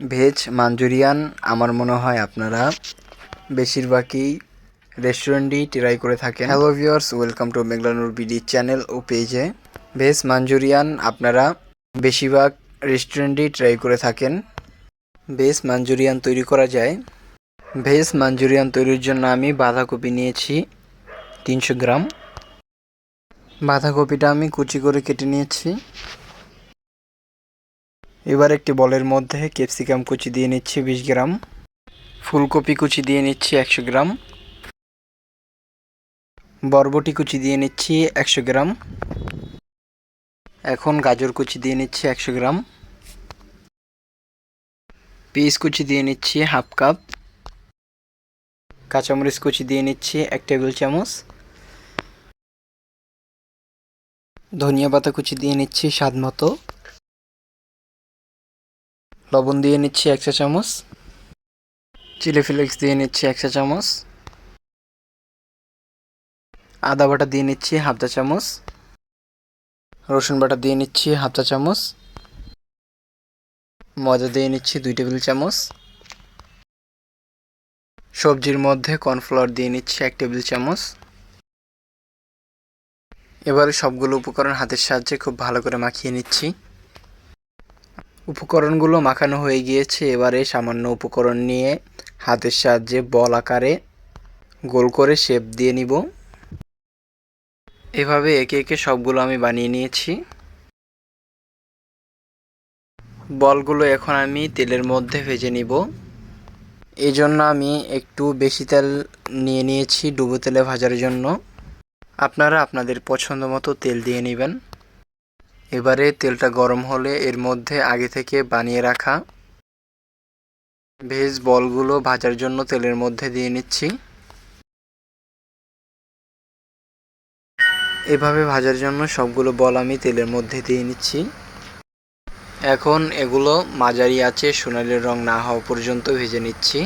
Veg Manchurian আমার মনে হয় আপনারা বেশিরভাগই রেস্টুরেন্টেই ট্রাই করে থাকেন। Hello viewers welcome to Meghlanur BD channel ও পেজে ভেজ মাঞ্চুরিয়ান আপনারা বেশিরভাগ রেস্টুরেন্টেই ট্রাই করে থাকেন। ভেজ মাঞ্চুরিয়ান তৈরি করা যায়। ভেজ মাঞ্চুরিয়ান তৈরির জন্য আমি বাঁধাকপি নিয়েছি তিনশো গ্রাম। বাঁধাকপিটা আমি কুচি করে কেটে নিয়েছি। এবার একটি বলের মধ্যে ক্যাপসিকাম কুচি দিয়ে নিচ্ছি বিশ গ্রাম, ফুলকপি কুচি দিয়ে নিচ্ছি একশো গ্রাম, বরবটি কুচি দিয়ে নিচ্ছি একশো গ্রাম, এখন গাজর কুচি দিয়ে নিচ্ছি একশো গ্রাম পিস কুচি দিয়ে নিচ্ছি হাফ কাপ, কাঁচামরিচ কুচি দিয়ে নিচ্ছি এক টেবিল চামচ, ধনিয়া পাতা কুচি দিয়ে নিচ্ছি স্বাদ মতো। লবণ দিয়ে নিচ্ছি এক চা চামচ। চিলি ফ্লেক্স দিয়ে নিচ্ছি এক চা চামচ। আদা বাটা দিয়ে নিচ্ছি হাফ চা চামচ। রসুন বাটা দিয়ে নিচ্ছি হাফ চা চামচ। ময়দা দিয়ে নিচ্ছি দুই টেবিল চামচ। সবজির মধ্যে কর্নফ্লাওয়ার দিয়ে নিচ্ছি এক টেবিল চামচ। এবারে সবগুলো উপকরণ হাতের সাহায্যে খুব ভালো করে মাখিয়ে নিচ্ছি। উপকরণগুলো মাখানো হয়ে গিয়েছে। এবারে সামান্য উপকরণ নিয়ে হাতের সাহায্যে বল আকারে গোল করে শেপ দিয়ে নিব। এভাবে একে একে সবগুলো আমি বানিয়ে নিয়েছি। বলগুলো এখন আমি তেলের মধ্যে ভেজে নিব। এই জন্য আমি একটু বেশি তেল নিয়ে নিয়েছি ডুবো তেলে ভাজার জন্য। আপনারা আপনাদের পছন্দ মতো তেল দিয়ে নেবেন। এবারে তেলটা গরম হলে এর মধ্যে আগে থেকে বানিয়ে রাখা ভেজ বলগুলো ভাজার জন্য তেলের মধ্যে দিয়ে নিচ্ছি। এভাবে ভাজার জন্য সবগুলো বল আমি তেলের মধ্যে দিয়ে নিচ্ছি। এখন এগুলো মাঝারি আছে সোনালি রং না হওয়া পর্যন্ত ভেজে নিচ্ছি।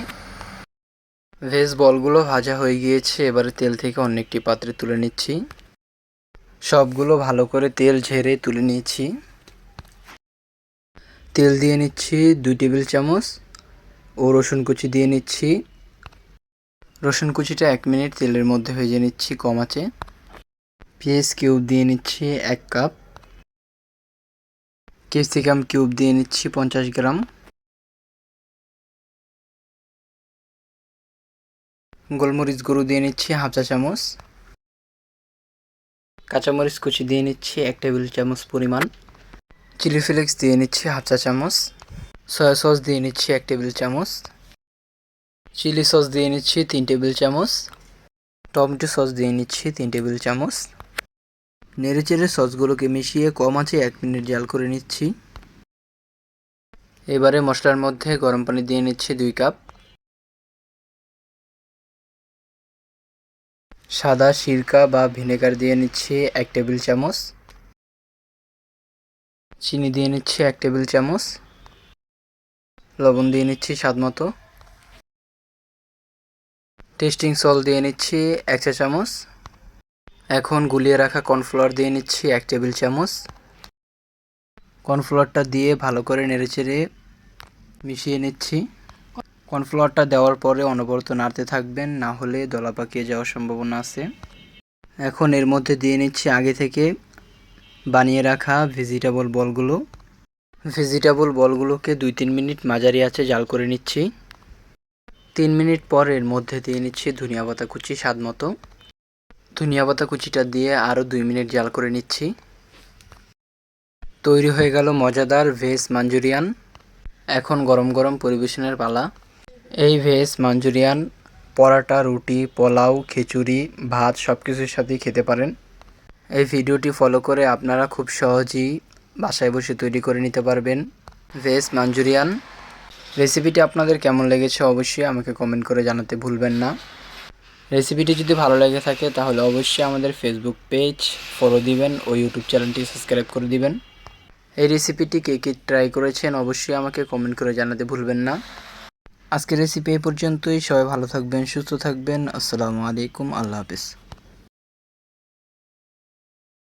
ভেজ বলগুলো ভাজা হয়ে গিয়েছে, এবারে তেল থেকে অন্য একটি পাত্রে তুলে নিচ্ছি। সবগুলো ভালো করে তেল ঝেড়ে তুলে নিয়েছি। তেল দিয়ে নিচ্ছি দুই টেবিল চামচ। ও রসুন কুচি দিয়ে নিচ্ছি। রসুন কুচিটা এক মিনিট তেলের মধ্যে ভেজে নিচ্ছি কম আছে। পেঁয়াজ কিউব দিয়ে নিচ্ছি এক কাপ। ক্যাপসিকাম কিউব দিয়ে নিচ্ছি পঞ্চাশ গ্রাম। গোলমরিচ গুঁড়ো দিয়ে নিচ্ছি হাফ চা চামচ। কাঁচামরিচ কুচি দিয়ে নিচ্ছি এক টেবিল চামচ পরিমাণ। চিলি ফ্লেক্স দিয়ে নিচ্ছি হাফ চা চামচ। সয়া সস দিয়ে নিচ্ছি এক টেবিল চামচ। চিলি সস দিয়ে নিচ্ছি তিন টেবিল চামচ। টমেটো সস দিয়ে নিচ্ছি তিন টেবিল চামচ। নেড়ে চেড়ে সসগুলোকে মিশিয়ে কম আছে এক মিনিট জাল করে নিচ্ছি। এবারে মশলার মধ্যে গরম পানি দিয়ে নিচ্ছি দুই কাপ। সাদা সিরকা বা ভিনেগার দিয়ে নিচ্ছি এক টেবিল চামচ। চিনি দিয়ে নিচ্ছি এক টেবিল চামচ। লবণ দিয়ে নিচ্ছি স্বাদ মতো। টেস্টিং সল দিয়ে নিচ্ছি এক চা চামচ। এখন গুলিয়ে রাখা কর্নফ্লাওয়ার দিয়ে নিচ্ছি এক টেবিল চামচ। কর্নফ্লাওয়ারটা দিয়ে ভালো করে নেড়েচেড়ে মিশিয়ে নিচ্ছি। কর্নফ্লাওয়ারটা দেওয়ার পরে অনবরত নাড়তে থাকবেন, না হলে দলা পাকিয়ে যাওয়ার সম্ভাবনা আছে। এখন এর মধ্যে দিয়ে নিচ্ছি আগে থেকে বানিয়ে রাখা ভেজিটেবল বলগুলো। ভেজিটেবল বলগুলোকে দুই তিন মিনিট মাঝারি আছে জাল করে নিচ্ছি। তিন মিনিট পর এর মধ্যে দিয়ে নিচ্ছি ধনিয়া পাতা কুচি স্বাদ মতো। ধনিয়া পাতা কুচিটা দিয়ে আরও দুই মিনিট জাল করে নিচ্ছি। তৈরি হয়ে গেল মজাদার ভেজ মাঞ্চুরিয়ান এখন গরম গরম পরিবেশনের পালা। এই ভেজ মাঞ্চুরিয়ান, পরাটা, রুটি, পোলাও, খিচুড়ি, ভাত সব কিছুর সাথেই খেতে পারেন। এই ভিডিওটি ফলো করে আপনারা খুব সহজেই বাসায় বসে তৈরি করে নিতে পারবেন ভেজ মাঞ্চুরিয়ান। রেসিপিটি আপনাদের কেমন লেগেছে অবশ্যই আমাকে কমেন্ট করে জানাতে ভুলবেন না। রেসিপিটি যদি ভালো লেগে থাকে তাহলে অবশ্যই আমাদের ফেসবুক পেজ ফলো দিবেন ও ইউটিউব চ্যানেলটি সাবস্ক্রাইব করে দিবেন। এই রেসিপিটি কে কে ট্রাই করেছেন অবশ্যই আমাকে কমেন্ট করে জানাতে ভুলবেন না। আজকের রেসিপি এই পর্যন্তই। সবাই ভালো থাকবেন সুস্থ থাকবেন। আসসালামু আলাইকুম আল্লাহ হাফিজ।